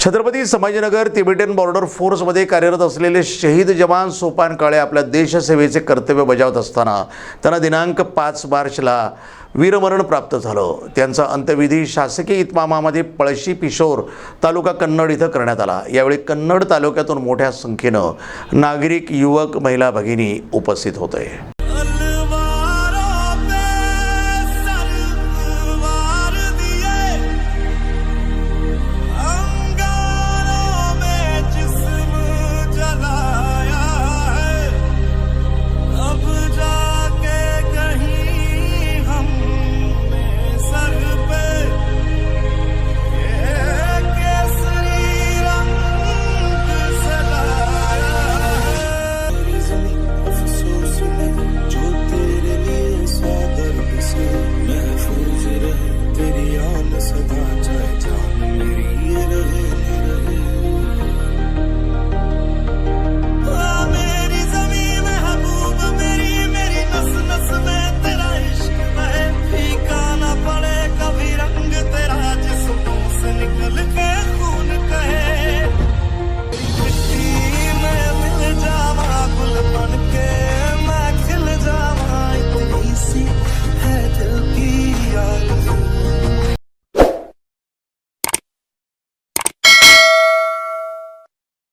Chhatrapati Sambhajinagar Tibetan border फोर्समध्ये कार्यरत असलेले शहीद जवान सोपान काळे आपल्या देशसेवेचे कर्तव्य बजावत असताना त्यांना दिनांक पाच मार्चला वीरमरण प्राप्त झालं. त्यांचा अंत्यविधी शासकीय इतमामामध्ये पळशी पिशोर तालुका कन्नड इथं करण्यात आला. यावेळी कन्नड तालुक्यातून मोठ्या संख्येनं नागरिक युवक महिला भगिनी उपस्थित होते.